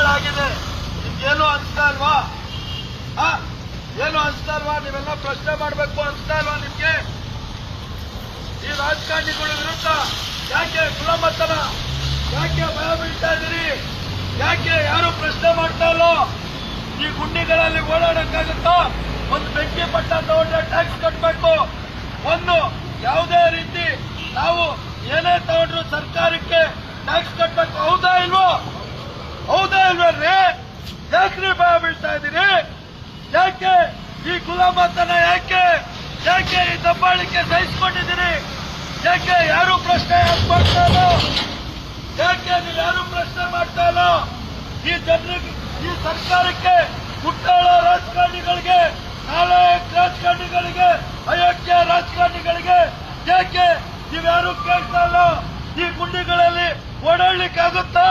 ಗುಂಡಿಗಳಾಗಿದೆ ನಿಮ್ಗೇನು ಅನ್ಸ್ತಾ ಇಲ್ವಾ? ಏನು ಅನ್ಸ್ತಾ ಇಲ್ವಾ? ನೀವೆಲ್ಲ ಪ್ರಶ್ನೆ ಮಾಡ್ಬೇಕು ಅನ್ಸ್ತಾ ಇಲ್ವಾ ನಿಮ್ಗೆ? ಈ ರಾಜಕಾರಣಿಗಳ ವಿರುದ್ಧ ಯಾಕೆ ಗುಲಾಮತನ ಯಾಕೆ ಭಯ ಬೀಳ್ತಾ ಇದ್ದೀರಿ? ಯಾಕೆ ಯಾರು ಪ್ರಶ್ನೆ ಮಾಡ್ತಾ ಇಲ್ಲೋ? ಈ ಗುಂಡಿಗಳಲ್ಲಿ ಓಡಾಡಕ್ಕಾಗುತ್ತಾ? ಒಂದು ಬೆಂಕಿ ಪಟ್ಟ ತಗೊಂಡ್ರೆ ಟ್ಯಾಕ್ಸ್ ಕಟ್ಟಬೇಕು ಒಂದು ಯಾವುದೇ ರೀತಿ ನಾವು ಏನೇ ತಗೊಂಡ್ರು ಸರ್ಕಾರಕ್ಕೆ ಟ್ಯಾಕ್ಸ್ ಕಟ್ಟಬೇಕು ಹೌದಾ ಇಲ್ವೋ ಹೌದಾ ಇಲ್ವಲ್ರಿ ಯಾಕ್ರಿ ಭಯ ಬೀಳ್ತಾ ಇದ್ದೀರಿ ಯಾಕೆ? ಈ ಗುಲಾಮತನ ಯಾಕೆ? ಯಾಕೆ ಈ ದಬ್ಬಾಳಿಕೆ ಸಹಿಸ್ಕೊಂಡಿದ್ದೀರಿ ಯಾಕೆ ಯಾರು ಪ್ರಶ್ನೆ ಮಾಡ್ತಾ ಇಲ್ಲ? ಯಾಕೆ ನೀವು ಯಾರು ಪ್ರಶ್ನೆ ಮಾಡ್ತಾ ಇಲ್ಲ? ಈ ಜನರಿಗೆ, ಈ ಸರ್ಕಾರಕ್ಕೆ ಮುಟ್ಟಾಳ ರಾಜಕಾರಣಿಗಳಿಗೆ, ನಾಳೆ ರಾಜಕಾರಣಿಗಳಿಗೆ ಅಯೋಗ್ಯ ರಾಜಕಾರಣಿಗಳಿಗೆ ಯಾಕೆ ನೀವ್ಯಾರು ಕೇಳ್ತಾ ಇಲ್ಲ? ಈ ಗುಂಡಿಗಳಲ್ಲಿ ಓಡಾಡ್ಲಿಕ್ಕಾಗುತ್ತಾ?